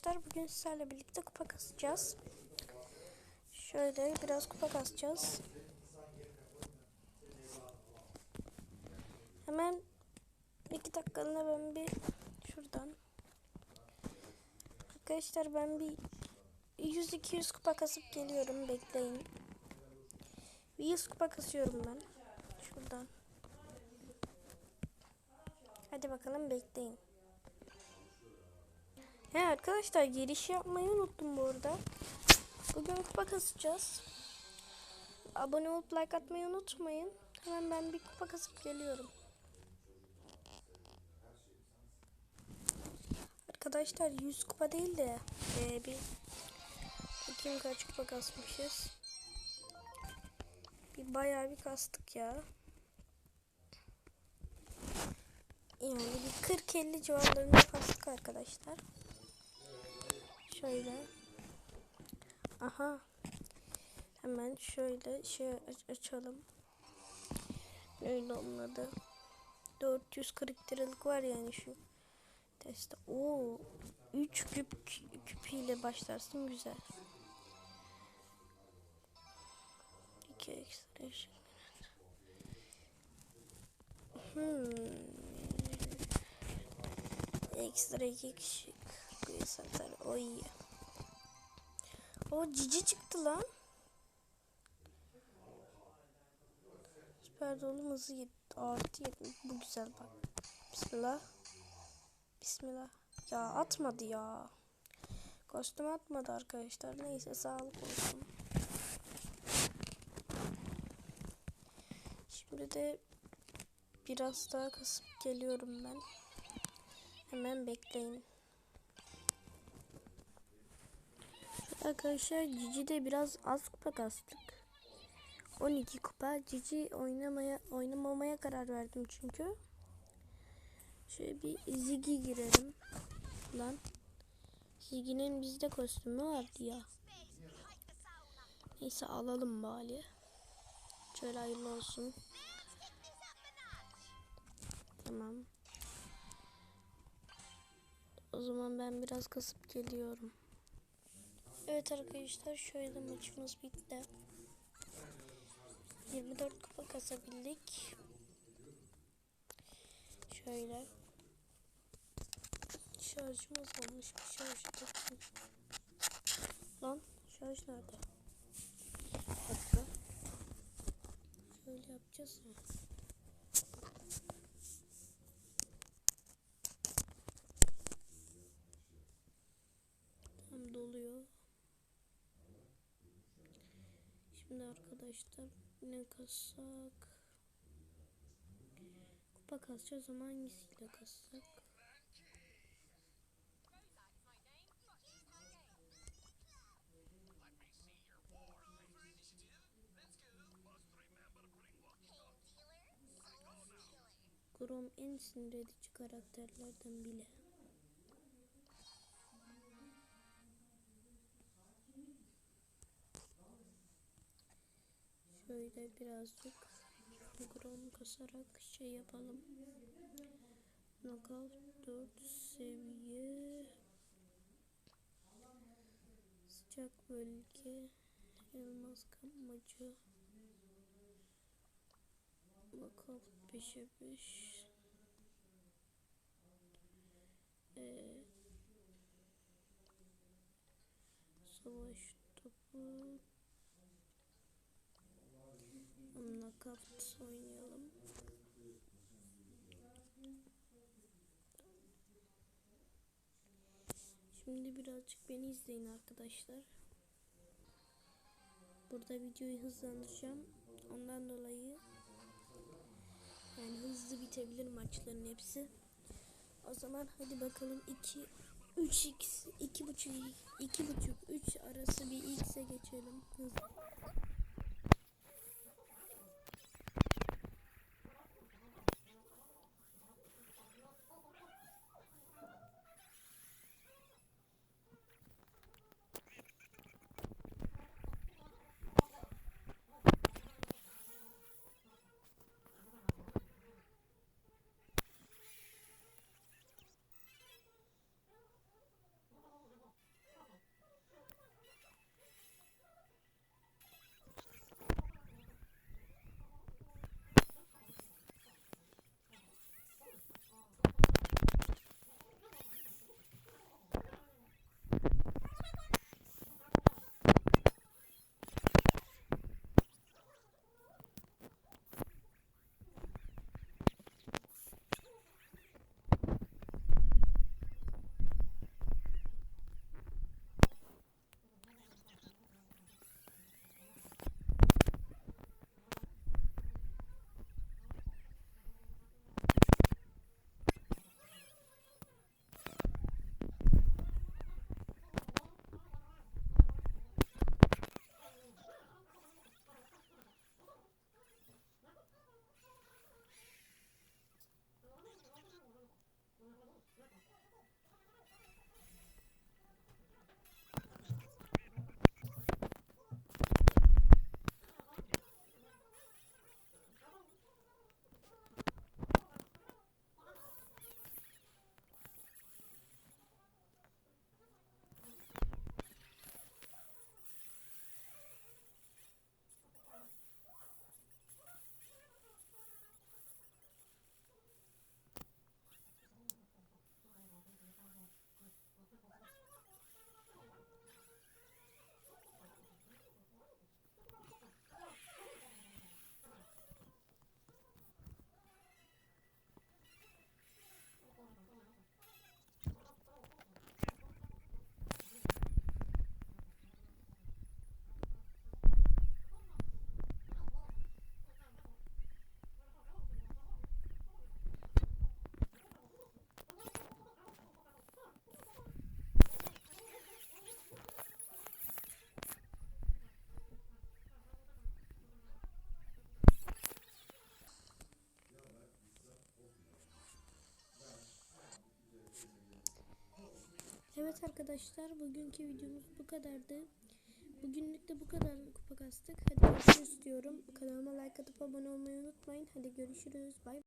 arkadaşlar. Bugün sizlerle birlikte kupa kasacağız. Şöyle biraz kupa kasacağız. Hemen iki dakikalığına ben bir şuradan. Arkadaşlar ben bir 100-200 kupa kasıp geliyorum. Bekleyin. Bir 100 kupa kasıyorum ben. Şuradan. Hadi bakalım bekleyin. He arkadaşlar giriş yapmayı unuttum bu arada. Bugün kupa kasacağız. Abone olup like atmayı unutmayın. Hemen ben bir kupa kasıp geliyorum. Arkadaşlar 100 kupa değil de ee, bir bakayım kaç kupa kasmışız. Bir bayağı bir kastık ya. Yani bir 40-50 civarlarında kastık arkadaşlar. Şöyle. Aha. Hemen şöyle şey aç açalım. Öyle olmadı. 440 liralık var yani şu teste. Oo, 3 küp küpiyle başlarsın güzel. 2 ekstra şey. Hmm. Ekstra iki kişi satar. O iyi. O cici çıktı lan. Süper dolu hızı artı yetmiş. Bu güzel bak. Bismillah. Bismillah. Ya atmadı ya. Kostüm atmadı arkadaşlar. Neyse sağlık olsun. Şimdi de biraz daha kasıp geliyorum ben. Hemen bekleyin. Arkadaşlar Cici de biraz az kupa kastık. 12 kupa. Cici oynamaya oynamamaya karar verdim çünkü. Şöyle bir Ziggy girelim. Lan. Ziggy'nin bizde kostümü vardı ya. Neyse alalım bari. Şöyle hayırlı olsun. Tamam. O zaman ben biraz kasıp geliyorum. Evet arkadaşlar şöyle maçımız bitti. 24 kupa kasabildik. Şöyle. Şarjımız olmuş. Bir şarj takayım. Lan şarj nerede? Dakika. Şöyle yapacağız ya. Şimdi arkadaşlar ne kassak? Kupa kasacağız ama hangisiyle kassak? Grom en sinir edici karakterlerden biri. Şöyle birazcık Grom kasarak şey yapalım. Knockout 4 seviye. Sıcak bölge Elmas kapmacı. Knockout 5'e 5 ee, Savaş topu Knockout oynayalım. Şimdi birazcık beni izleyin arkadaşlar. Burada videoyu hızlandıracağım. Ondan dolayı yani hızlı bitebilir maçların hepsi. O zaman hadi bakalım 2 3 x 2 buçuk 2 buçuk 3 arası bir x'e geçelim. Hızlı. Evet arkadaşlar bugünkü videomuz bu kadardı. Bugünlük de bu kadar kupa kastık. Hadi görüşürüz diyorum. Kanalıma like atıp abone olmayı unutmayın. Hadi görüşürüz. Bay bay.